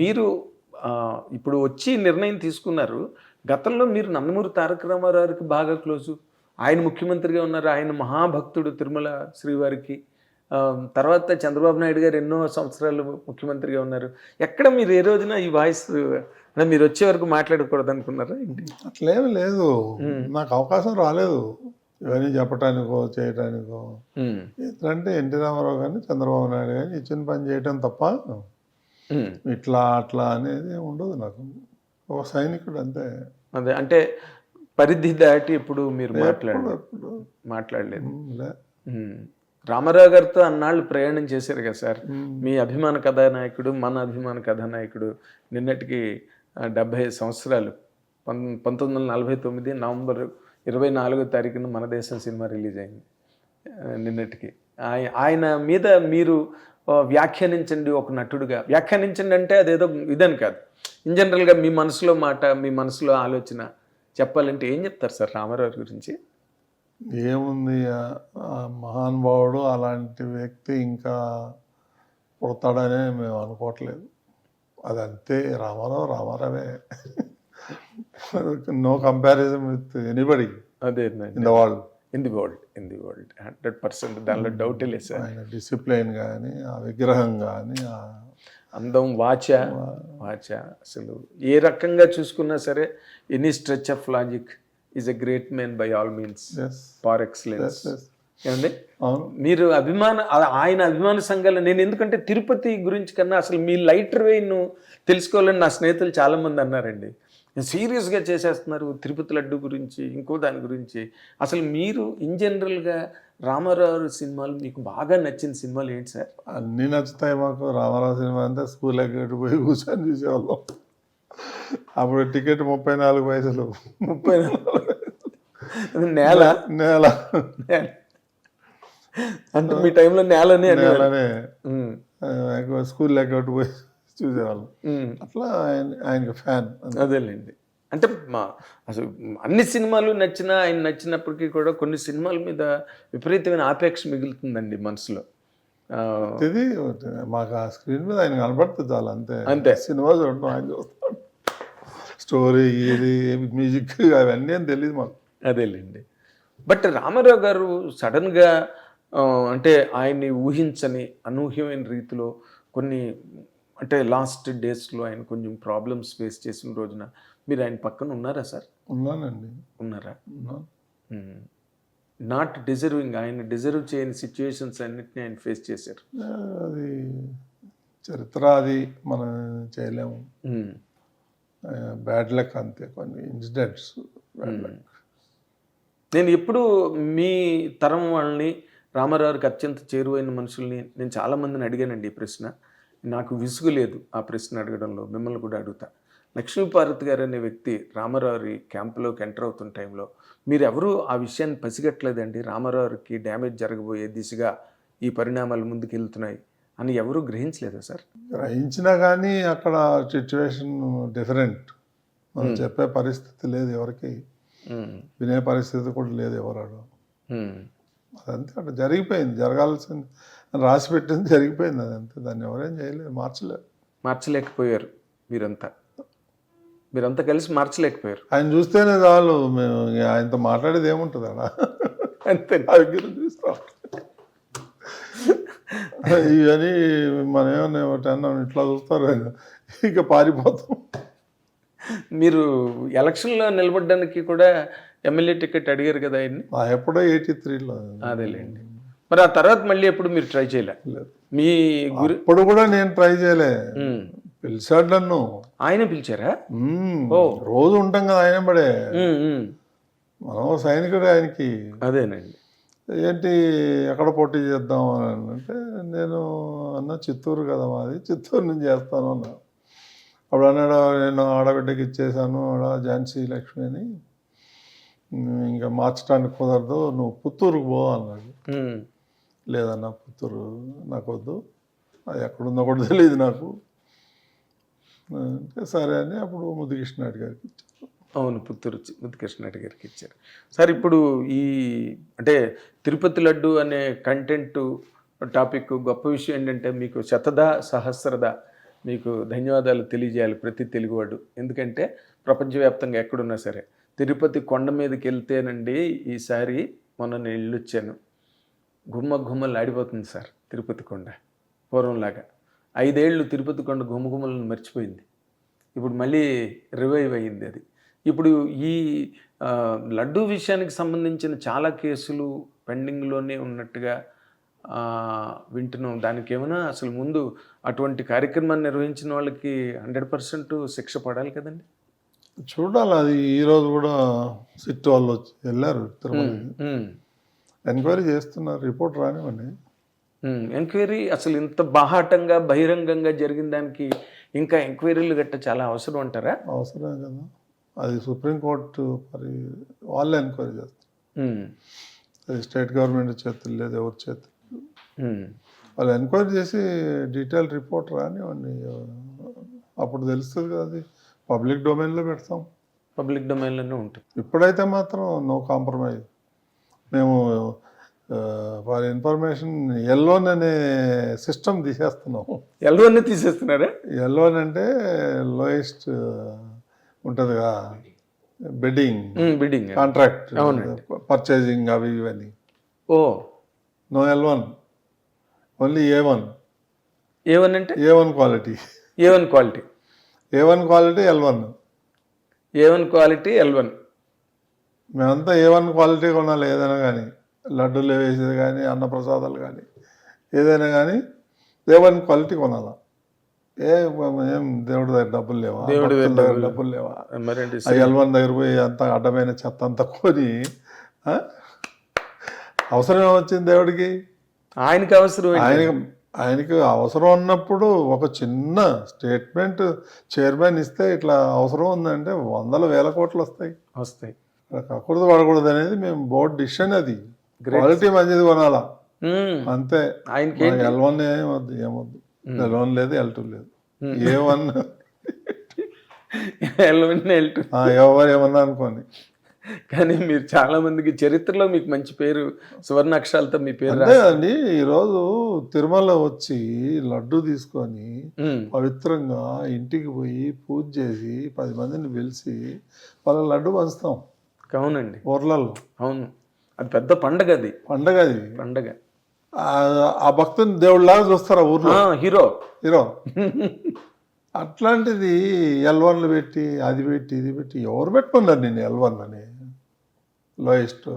మీరు ఇప్పుడు వచ్చి నిర్ణయం తీసుకున్నారు. గతంలో మీరు నందమూరి తారక రామారావుకి బాగా క్లోజు. ఆయన ముఖ్యమంత్రిగా ఉన్నారు. ఆయన మహాభక్తుడు తిరుమల శ్రీవారికి. తర్వాత చంద్రబాబు నాయుడు గారు ఎన్నో సంవత్సరాలు ముఖ్యమంత్రిగా ఉన్నారు. ఎక్కడ మీరు ఏ రోజున ఈ వాయిస్ అంటే మీరు వచ్చే వరకు మాట్లాడకూడదు అనుకున్నారా ఏంటి? అట్లేమి లేదు. నాకు అవకాశం రాలేదు. ఇవన్నీ చెప్పటానికో చేయటానికో. ఎందుకంటే ఎన్టీ రామారావు కానీ చంద్రబాబు నాయుడు కానీ ఇచ్చిన పని చేయటం తప్ప. ఇట్లా అట్లా అనేది ఉండదు నాకు. ఒక సైనికుడు అంతే. అదే అంటే పరిధి దాటి ఎప్పుడు మీరు మాట్లాడలేదు. మాట్లాడలేదు. రామారావు గారితో అన్నాళ్ళు ప్రయాణం చేశారు కదా సార్. మీ అభిమాన కథానాయకుడు మన అభిమాన కథానాయకుడు నిన్నటికి ఆ, డెబ్భై సంవత్సరాలు. పం పంతొమ్మిది వందల నలభై తొమ్మిది నవంబర్ ఇరవై నాలుగో తారీఖున మన దేశం సినిమా రిలీజ్ అయింది నిన్నటికి. ఆయ- ఆయన మీద మీరు వ్యాఖ్యానించండి ఒక నటుడుగా. వ్యాఖ్యానించండి అంటే అదేదో ఇదని కాదు. ఇన్ జనరల్గా మీ మనసులో మాట మీ మనసులో ఆలోచన చెప్పాలంటే ఏం చెప్తారు సార్ రామారావు గురించి? ఏముంది మహానుభావుడు అలాంటి వ్యక్తి ఇంకా పుడతాడనే మేము అనుకోవట్లేదు. అది అంతే రామారావు రామారావే. నో కంపారిజన్ విత్ ఎనీబడి అదే in the world in the world in the world. Hundred percent దానిలో డౌటే లేదు సార్. ఆయన డిసిప్లైన్ కానీ ఆ విగ్రహం కానీ అందం వాచ వాచ అసలు. ఏ రకంగా చూసుకున్నా సరే any stretch of logic is a great man by all means par excellence. ఏమండి? మీరు అభిమాన ఆయన అభిమాన సంఘాలు నేను ఎందుకంటే తిరుపతి గురించి కన్నా అసలు మీ లైటర్ వేయిన్ తెలుసుకోవాలని నా స్నేహితులు చాలామంది అన్నారండి. సీరియస్గా చేసేస్తున్నారు తిరుపతి లడ్డు గురించి ఇంకో దాని గురించి. అసలు మీరు ఇన్ జనరల్గా రామారావు సినిమాలు మీకు బాగా నచ్చిన సినిమాలు ఏంటి సార్? అన్నీ నచ్చుతాయి మాకు. రామారావు సినిమా అంతా స్కూల్ ఎగ్గట్టు పోయి కూర్చొని చూసేవాళ్ళం. అప్పుడు టికెట్ ముప్పై నాలుగు పైసలు. ముప్పై నేల నేల? నేల. అంటే మీ టైంలో నేలనే నేలనే. స్కూల్ ఎగ్గట్టు పోయి చూసేవాళ్ళం అట్లా ఆయన ఆయనకి ఫ్యాన్. అదేలేండి. అంటే మా అసలు అన్ని సినిమాలు నచ్చినా ఆయన నచ్చినప్పటికీ కూడా కొన్ని సినిమాల మీద విపరీతమైన ఆపేక్ష మిగులుతుందండి మనసులో. ఇది మాకు ఆ స్క్రీన్ మీద ఆయన కనబడుతుంది చాలా అంతే. అంతే. సినిమా చూడటం ఆయన చూస్తాడు. స్టోరీ ఇది మ్యూజిక్ అవన్నీ ఏం తెలియదు మాకు. అదేలేండి. బట్ రామారావు గారు సడన్గా అంటే ఆయన్ని ఊహించని అనూహ్యమైన రీతిలో కొన్ని అంటే లాస్ట్ డేస్లో ఆయన కొంచెం ప్రాబ్లమ్స్ ఫేస్ చేసిన రోజున మీరు ఆయన పక్కన ఉన్నారా సార్? ఉన్నానండి. ఉన్నారా? నాట్ డిజర్వింగ్ ఆయన డిజర్వ్ చేయని సిచ్యువేషన్స్ అన్నిటిని ఆయన ఫేస్ చేశారు. అది చరిత్ర అది మనం చేయలేము. బ్యాడ్ లక్ అంతే కొన్ని ఇన్సిడెంట్స్. Bad luck. నేను ఎప్పుడు మీ తరం వాళ్ళని రామారావుకి అత్యంత చేరువైన మనుషుల్ని నేను చాలామందిని అడిగానండి ఈ ప్రశ్న. నాకు విసుగు లేదు ఆ ప్రశ్న అడగడంలో. మిమ్మల్ని కూడా అడుగుతా. లక్ష్మీపార్వతి గారు అనే వ్యక్తి రామారావు క్యాంపులోకి ఎంటర్ అవుతున్న టైంలో మీరు ఎవరు ఆ విషయాన్ని పసిగట్టలేదండి. రామారావుకి డ్యామేజ్ జరగబోయే దిశగా ఈ పరిణామాలు ముందుకు వెళ్తున్నాయి అని ఎవరూ గ్రహించలేదా సార్? గ్రహించినా కానీ అక్కడ సిచ్యువేషన్ డిఫరెంట్. మనం చెప్పే పరిస్థితి లేదు ఎవరికి. వినే పరిస్థితి కూడా లేదు ఎవరాడు. మ్మ్. అదంతే అక్కడ జరిగిపోయింది. జరగాల్సింది రాసి పెట్టింది జరిగిపోయింది అదంతే. దాన్ని ఎవరేం చేయలేదు మార్చలేదు మార్చలేకపోయారు మీరంతా. మీరంతా కలిసి మార్చలేకపోయారు. ఆయన చూస్తేనే చాలు మేము ఆయనతో మాట్లాడేది ఏముంటుంది అక్కడ? అంతే. దగ్గర చూస్తాం ఇవన్నీ మనం ఏమన్నా ఒకటి అన్నాం ఇట్లా చూస్తారు ఇక పారిపోతాం. మీరు ఎలక్షన్లో నిలబడడానికి కూడా ఎమ్మెల్యే టికెట్ అడిగారు కదా ఆయన్ని? ఎప్పుడో ఎయిటీ త్రీలో. అదేలేండి. మరి ఆ తర్వాత మళ్ళీ ఎప్పుడు మీరు ట్రై చేయలే? మీ గురి అప్పుడు కూడా నేను ట్రై చేయలే. పిలిచాడు నన్ను. ఆయన పిలిచారా. రోజు ఉంటాం కదా ఆయన పడే. మనం సైనికుడు ఆయనకి. అదేనండి. ఏంటి ఎక్కడ పోటీ చేద్దాం అని అంటే నేను అన్న చిత్తూరు కదా మాది చిత్తూరు నుంచి చేస్తాను అన్నా. అప్పుడు అన్నాడు నేను ఆడబిడ్డకి ఇచ్చేసాను ఆడ ఝాన్సీ లక్ష్మి అని. "ఉమ్, ఇంకా మార్చడానికి కుదరదు నువ్వు పుత్తూరుకు పో అన్నాడు. లేదన్న పుత్తూరు నాకు వద్దు అది ఎక్కడుందో కూడా తెలియదు నాకు. అంటే సరే అని అప్పుడు ముద్దుకృష్ణ గారికి ఇచ్చారు. అవును పుత్తూరు చి- గారికి ఇచ్చారు. సార్ ఇప్పుడు ఈ అంటే తిరుపతి లడ్డు అనే కంటెంట్ టాపిక్ గొప్ప విషయం ఏంటంటే మీకు శతద సహస్రద మీకు ధన్యవాదాలు తెలియజేయాలి ప్రతి తెలుగువాడు. ఎందుకంటే ప్రపంచవ్యాప్తంగా ఎక్కడున్నా సరే తిరుపతి కొండ మీదకి వెళ్తేనండి ఈసారి మొన్న నేను వెళ్ళొచ్చాను గుమ్మ గుమ్మలు ఆడిపోతుంది సార్ తిరుపతి కొండ. పూర్వంలాగా. ఐదేళ్ళు తిరుపతి కొండ గుమ్మ గుమ్మలను మర్చిపోయింది. ఇప్పుడు మళ్ళీ రివైవ్ అయ్యింది అది. ఇప్పుడు ఈ లడ్డూ విషయానికి సంబంధించిన చాలా కేసులు పెండింగ్లోనే ఉన్నట్టుగా వింటున్నాం. దానికి ఏమైనా అసలు ముందు అటువంటి కార్యక్రమాన్ని నిర్వహించిన వాళ్ళకి హండ్రెడ్ పర్సెంట్ శిక్ష పడాలి కదండి? చూడాలి. అది ఈరోజు కూడా సిట్ వాళ్ళు వచ్చి వెళ్ళారు తిరుమల ఎంక్వైరీ చేస్తున్నారు రిపోర్ట్ రానివ్వండి. ఎంక్వైరీ అసలు ఇంత బాహాటంగా బహిరంగంగా జరిగిన దానికి ఇంకా ఎంక్వైరీలు గట్ట చాలా అవసరం అంటారా? అవసరమే కదా. అది సుప్రీంకోర్టు మరి వాళ్ళే ఎంక్వైరీ చేస్తారు. అది స్టేట్ గవర్నమెంట్ చేతులు లేదు ఎవరి చేతులు. వాళ్ళు ఎంక్వైరీ చేసి డీటెయిల్ రిపోర్ట్ రానివ్వండి. అప్పుడు తెలుస్తుంది కదా అది. పబ్లిక్ డొమైన్లో పెడతాం. పబ్లిక్ డొమైన్లోనే ఉంటుంది. ఇప్పుడైతే మాత్రం నో కాంప్రమైజ్. మేము ఫర్ ఇన్ఫర్మేషన్ ఎల్లోన్ అనే సిస్టమ్ తీసేస్తున్నాం ఎల్వన్నీ తీసేస్తున్నారా? ఎల్లోన్ అంటే లోయెస్ట్ ఉంటుందిగా బెడ్డింగ్ బిడ్డింగ్. కాంట్రాక్ట్. పర్చేసింగ్ అవి ఇవన్నీ. ఓ. No L one only A one. A one అంటే? A one quality. A one quality. A one quality L one. A one quality L one. మేమంతా A one quality కొనాలి ఏదైనా కానీ. లడ్డూలు వేసేది కానీ అన్నప్రసాదాలు కానీ ఏదైనా కానీ ఏ వన్ క్వాలిటీ కొనాలా? ఏ ఏం దేవుడి దగ్గర డబ్బులు లేవా? దేవుడి దగ్గర డబ్బులు లేవా? మరేంటి ఆ ఎల్ వన్ దగ్గర పోయి అంత అడ్డమైన చెత్త అంతా కొని? అవసరం ఏమొచ్చింది దేవుడికి? ఆయనకి అవసరం? ఆయనకి ఆయనకి అవసరం ఉన్నప్పుడు ఒక చిన్న స్టేట్మెంట్ చైర్మన్ ఇస్తే ఇట్లా అవసరం ఉందంటే వందల వేల కోట్లు వస్తాయి. వస్తాయి. కకూడదు పడకూడదు అనేది మేము బోర్డు డిసిషన్ అది. క్వాలిటీ మంచిది కొనాలా? అంతే. ఆయనకి ఎల్ వన్ ఏమొద్దు ఏమొద్దు. ఎల్ వన్ లేదు ఎల్ టూ లేదు. A one L one L two ఎవరు ఏమన్నా అనుకోని కానీ మీరు చాలా మందికి చరిత్రలో మీకు మంచి పేరు సువర్ణ అక్షరాలతో మీ పేరు అండి. ఈరోజు తిరుమల వచ్చి లడ్డు తీసుకొని పవిత్రంగా ఇంటికి పోయి పూజ చేసి పది మందిని పిలిచి వాళ్ళ లడ్డు పంచుతాం. అవునండి. ఊర్లలో. అవును. అది పెద్ద పండగ అది. పండగ అది. పండగ. ఆ- భక్తుని దేవుడిలాగా చూస్తారు ఆ ఊర్లో హీరో. హీరో. అట్లాంటిది ఎల్ వన్లు పెట్టి అది పెట్టి ఇది పెట్టి ఎవరు పెట్టుకున్నారు నేను ఎల్ వన్ అని? Lowest.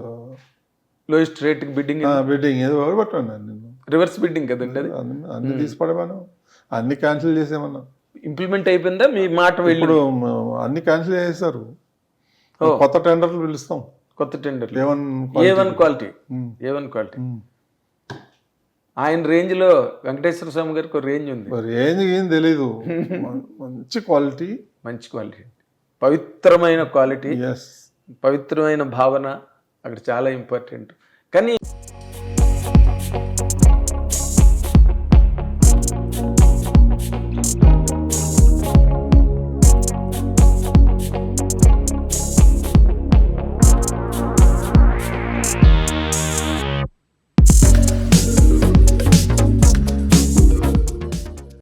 Lowest rating bidding bidding ఏదో? ఎవరు పెట్టుకున్నారు నిన్ను? రివర్స్ బిడ్డింగ్ కదండి అది. అన్ని అన్ని తీసి పడేమను అన్ని క్యాన్సిల్ చేసేమన్నా. ఇంప్లిమెంట్ అయిపోయిందా? మీ మాట వెళ్ళి ఇప్పుడు మ- అన్ని క్యాన్సిల్ చేసేసారు కొత్త టెండర్లు పిలుస్తాం. కొత్త tender A one quality um. A one quality ఆయన రేంజ్లో వెంకటేశ్వర స్వామి గారికి ఒక రేంజ్ ఉంది. మరి ఏం తెలీదు. మంచి క్వాలిటీ. మంచి క్వాలిటీ. పవిత్రమైన క్వాలిటీ. పవిత్రమైన భావన అక్కడ చాలా ఇంపార్టెంట్. కానీ